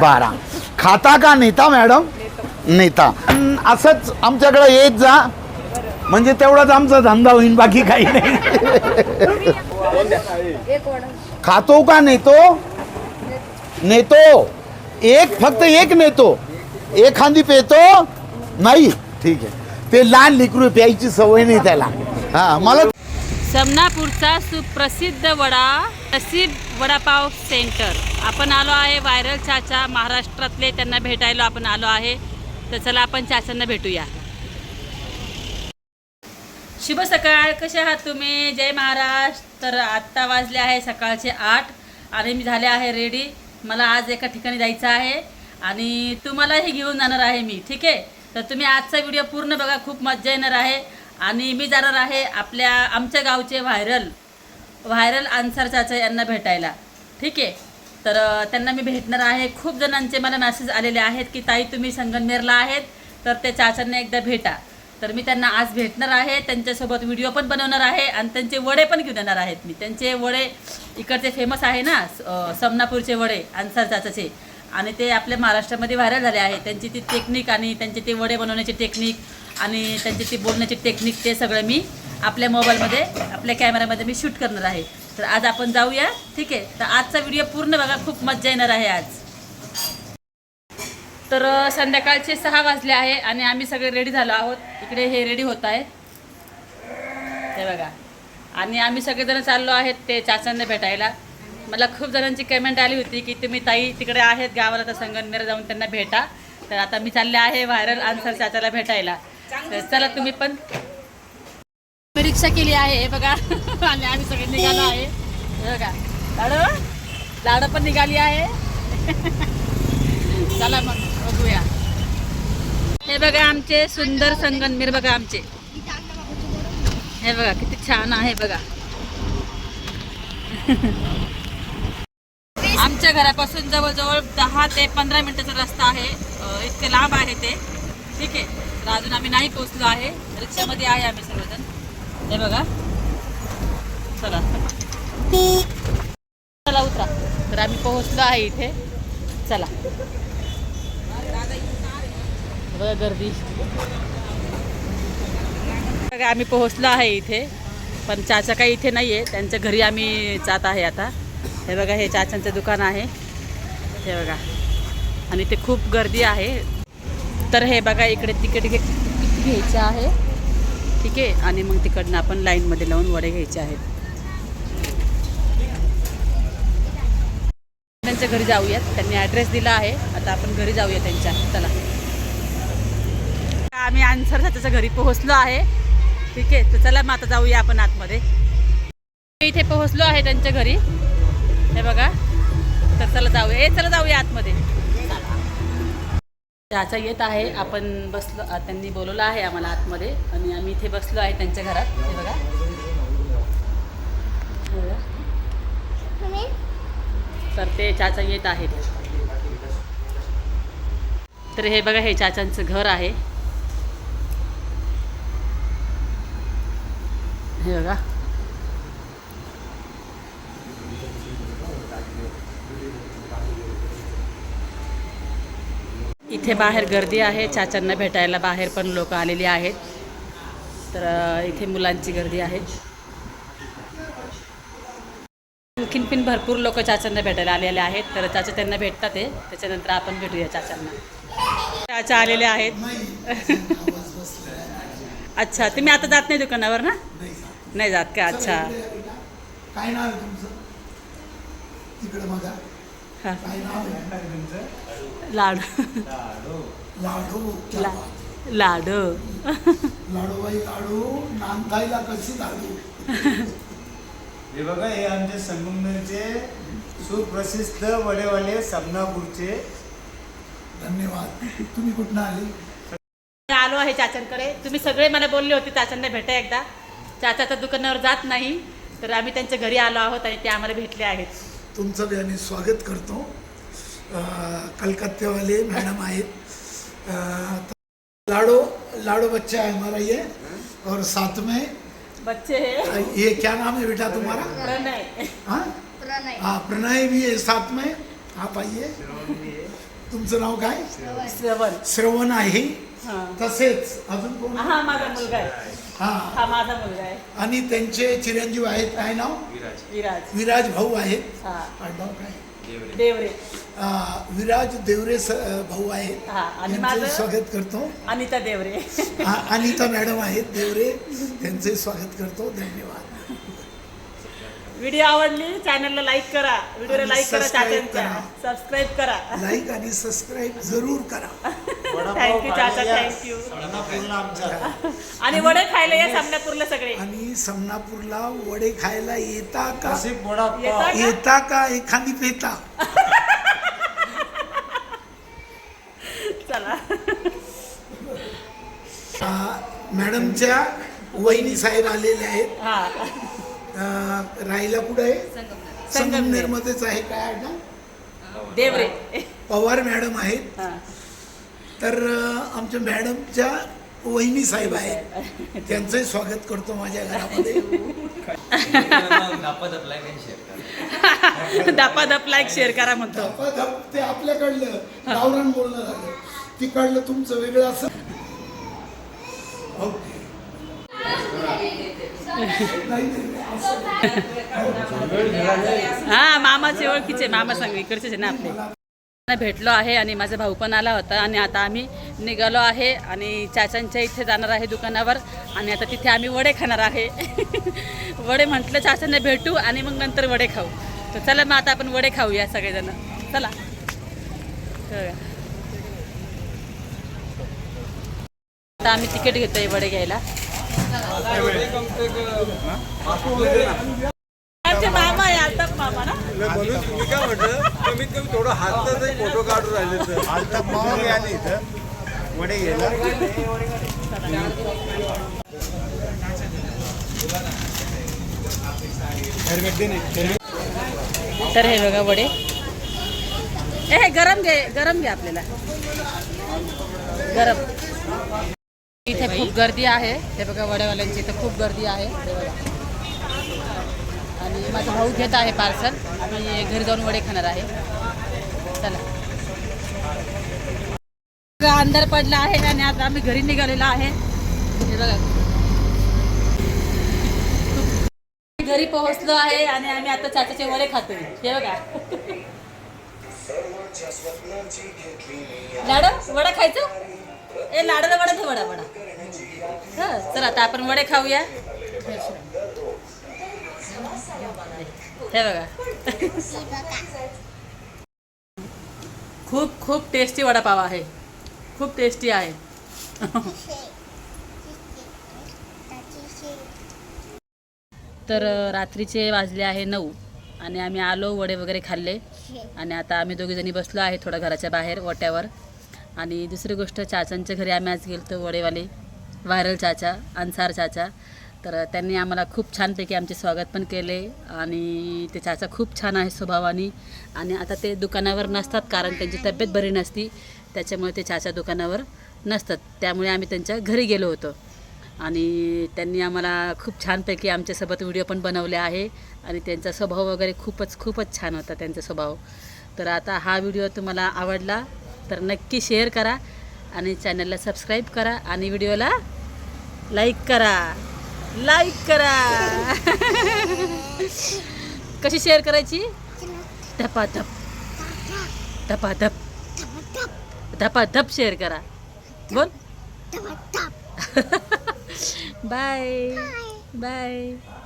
बारा. खाता का नेता मॅडम? नेता. असंच आमच्याकडे येत जा. म्हणजे तेवढाच आमचा धंदा होईल बाकी काही नाही. खातो का नेतो? नेतो. एक फक्त एक नेतो. एखादी पेतो? नाही. ठीक आहे. ते लहान लिकरू प्यायची सवय नाही त्याला. हा मला समनापूरचा सुप्रसिद्ध वडा प्रसिद्ध वडापाव सेंटर. आपण आलो आहे व्हायरल चाचा महाराष्ट्रातले त्यांना भेटायला आपण आलो आहे. तर चला आपण चाचांना भेटूया. शुभ सकाळ कसे आहात तुम्ही? जय महाराष्ट्र तर आत्ता वाजले आहे सकाळचे आठ. आणि मी झाले आहे रेडी मला आज एका ठिकाणी जायचं आहे. आणि तुम्हालाही घेऊन जाणार आहे मी ठीक आहे? तर तुम्ही आजचा व्हिडिओ पूर्ण बघा खूप मजा येणार आहे. आणि मी जाणार आहे आपल्या आमच्या गावचे व्हायरल. व्हायरल आन्सर चाचा यांना भेटायला. ठीक आहे? तर त्यांना मी भेटणार आहे. खूप जणांचे मला मॅसेज आलेले आहेत की ताई तुम्ही संगमनेरला आहेत तर ते चाचांना एकदा भेटा. तर मी त्यांना आज भेटणार आहे. त्यांच्यासोबत व्हिडिओ पण बनवणार आहे आणि त्यांचे वडे पण घेऊन येणार आहेत मी. त्यांचे वडे इकडचे फेमस आहे ना समनापूरचे वडे आन्सर चाचाचे. आणि ते आपल्या महाराष्ट्रामध्ये व्हायरल झाले आहे त्यांची ती टेक्निक आणि त्यांचे ते वडे बनवण्याची टेक्निक आणि त्यांची ती बोलण्याची टेक्निक ते सगळं मी आपल्या मोबाईलमध्ये आपल्या कॅमेऱ्यामध्ये मी शूट करणार आहे. तर आज आपण जाऊया ठीक आहे? तर आजचा व्हिडिओ पूर्ण बघा खूप मजा येणार आहे आज. तर संध्याकाळचे सहा वाजले आहे आणि आम्ही सगळे रेडी झालो आहोत. इकडे हे रेडी होत आहे. हे बघा. आणि आम्ही सगळेजण चाललो आहेत ते चाचांना भेटायला. मला खूप जणांची कमेंट आली होती की तुम्ही ताई तिकडे आहेत गावाला तर संगमनेर जाऊन त्यांना भेटा. तर आता मी चालले आहे व्हायरल आन्सर चाचाला भेटायला. तर चला तुम्ही पण रिक्षा केली आहे. हे बघा. आणि आम्ही सगळे निघालो आहे. हे बघा. लाडू? लाडू पण निघाली आहे. चला मग बघूया. हे बघा आमचे सुंदर संगनमीर बघा आमचे. हे बघा किती छान आहे बघा. आमच्या घरापासून जवळजवळ दहा ते पंधरा मिनिटाचा रस्ता आहे. इतके लांब आहे ते. ठीक आहे. तर अजून आम्ही नाही पोहोचलो आहे. रिक्षामध्ये आहे आम्ही सर्वजण. हे बघा. चला. चला उतरा. तर आम्ही पोहोचलो आहे इथे. चला. बघा गर्दी. बघा आम्ही पोहोचलो आहे इथे. पण चाचा काही इथे नाही आहे त्यांच्या घरी आम्ही जात आहे आता. हे बघा हे चाचांचं दुकान आहे. हे बघा. आणि ते खूप गर्दी आहे. तर हे बघा इकडे तिकीट घे घ्यायचं आहे. ठीक आहे. आणि मग तिकडनं आपण लाईनमध्ये लावून वडे घ्यायचे आहेत. त्यांच्या घरी जाऊयात. त्यांनी ॲड्रेस दिला आहे. आता आपण घरी जाऊया त्यांच्या. चला. आम्ही आन्सर त्याच्या घरी पोहोचलो आहे. ठीक आहे. तर चला मग आता जाऊया आपण आतमध्ये. इथे पोहोचलो आहे त्यांच्या घरी. हे बघा. तर चला जाऊया. ए चला जाऊया आतमध्ये. चाचा येत आहे. आपण बसलो त्यांनी बोलवलं आहे आम्हाला आतमध्ये. आणि आम्ही इथे बसलो आहे त्यांच्या घरात. हे बघा. हे बघा. तर ते चाचा येत आहेत तर हे बघा हे चाचांचं घर आहे. हे बघा. इथे बाहेर गर्दी आहे चाचांना भेटायला बाहेर पण लोक आलेली आहेत. तर इथे मुलांची गर्दी आहे. आणखीन पण भरपूर लोक चाचांना भेटायला आलेले आहेत. तर चाचा त्यांना भेटतात ते त्याच्यानंतर आपण भेटूया चाचांना. चाचा आलेले आहेत. अच्छा तुम्ही आता जात नाही दुकानावर ना? नाही जात का? अच्छा. काय नाव आहे तुमचं? लाडू. लाडू ला लाडू. लाडूबाई लाडू नांदायला कशी लाडू? हे बघा हे आमचे संगमनेरचे सुप्रसिद्ध वडेवाले समनापूरचे धन्यवाद. तुम्ही कुठनं आले? आलो आहे चाचांकडे. तुम्ही सगळे मला बोलले होते चाचांना भेटा एकदा. चाचाच्या दुकानावर जात नाही तर आम्ही त्यांच्या घरी आलो आहोत आणि ते आम्हाला भेटले आहेत. तुमचं बी आम्ही स्वागत करतो. कलकत्तेवाले मॅडम आहेत. लाडू लाडू बच्चा है हमारा ये और साथ में बच्चे हे। ये क्या नाम है बेटा तुम्हारा? प्रणय। हाँ? प्रणय। हाँ प्रणय भी है साथ में। आप आइए। तुमचं नाव काय? श्रवण। श्रवण आहे। हा। तसेच अजून कोण? हा माझा मुलगा आहे. हा. हा माझा मुलगा आहे. आणि त्यांचे चिरंजीव आहेत. काय नाव? विराज. विराज भाऊ आहेत. हा. आडनाव काय? देवरे. विराज देवरे स- भाऊ आहेत. हा, आणि त्यांचे माझं- स्वागत करतो. अनिता देवरे. आ- अनिता मॅडम आहेत देवरे. त्यांचे स्वागत करतो. धन्यवाद. व्हिडिओ आवडली चॅनलला लाईक करा. व्हिडिओला आणि लाईक करा चाचांच्या करा. सबस्क्राईब करा. लाईक आणि सबस्क्राईब जरूर करा. थँक्यू चाचा थँक्यू पूर्ण आमचा. आणि वडे खायला या सामनापूरला सगळे. आणि समनापूरला वडे खायला येता का? नसीब वडापाव. येता का? येता का एखादी पेता? चला. आ, मॅडमच्या वहिनी साहेब आलेले आहेत. हा. राहायला कुठे आहे? संगमनेर. मध्येच आहे काय ना? देवरे. पवार मॅडम आहेत. तर आमच्या मॅडमच्या वहिनी साहेब आहेत. त्यांचंही स्वागत करतो माझ्या घरामध्ये. दापा दप लाईक शेअर करा म्हणतो. धपाधप ते आपल्याकडलं गावरान बोलणं झालं. तिकडलं तुमचं वेगळं असं. ओके. हा मामाचे ओळखीचे मामा सांग इकडचेच आहे ना आपले. भेटलो आहे आणि माझा भाऊ पण आला होता आणि आता आम्ही निघालो आहे आणि चाचांच्या इथे जाणार आहे दुकानावर आणि आता तिथे आम्ही वडे खाणार आहे. वडे म्हटलं चाचांना भेटू आणि मग नंतर वडे खाऊ. तर चला मग आता आपण वडे खाऊया सगळेजण. चला. आता आम्ही तिकीट घेतोय वडे घ्यायला. मामा आहे आता मामा ना? म्हणून तुम्ही काय म्हटलं कमीत कमी थोडं फोटो काढून राहिले तर. आता मावळ आले इथं. वडे तर हे बघा वडे. ए हे गरम घे गरम घे आपल्याला. गरम. इथे खूप गर्दी आहे. हे बघा वड्यावाल्यांची इथे खूप गर्दी आहे. हे बघा. आणि माझा भाऊ घेत आहे पार्सल. आम्ही घरी जाऊन वडे खाणार आहे. चला. अंधार पडला आहे आणि आता आम्ही घरी निघालेलो आहे. हे बघा. घरी पोहोचलो आहे आणि आम्ही आता चाचाचे वडे खातोय. हे बघा. लाडू वडा खायचं? ए लाडला वडा वडा वडा. हं, चला आता आपण वडे खाऊया. हे बघा. खूप खूप टेस्टी वडापाव आहे. खूप टेस्टी आहे. तर रात्रीचे वाजले आहे नऊ आणि आम्ही आलो वडे वगैरे खाल्ले. आणि आता आम्ही दोघीजणी बसलो आहे थोडं घराच्या बाहेर ओट्यावर. आणि दुसरी गोष्ट चाचांच्या घरी आम्ही आज गेलो होतो वडेवाले व्हायरल चाचा अन्सार चाचा. तर त्यांनी आम्हाला खूप छानपैकी आमचे स्वागत पण केले आणि ते चाचा खूप छान आहे स्वभावाने. आणि आता ते दुकानावर नसतात कारण त्यांची तब्येत बरी नसती त्याच्यामुळे ते चाचा दुकानावर नसतात. त्यामुळे आम्ही त्यांच्या घरी गेलो होतो. आणि त्यांनी आम्हाला खूप छानपैकी आमच्यासोबत व्हिडिओ पण बनवले आहे आणि त्यांचा स्वभाव वगैरे खूपच खूपच छान होता त्यांचा स्वभाव. तर आता हा व्हिडिओ तुम्हाला आवडला तर नक्की शेअर करा आणि चॅनलला सबस्क्राईब करा आणि व्हिडिओला लाईक करा. लाईक करा. कशी शेअर करायची? धपाधप. धपाधप. धपाधप शेअर करा. बोल. Bye bye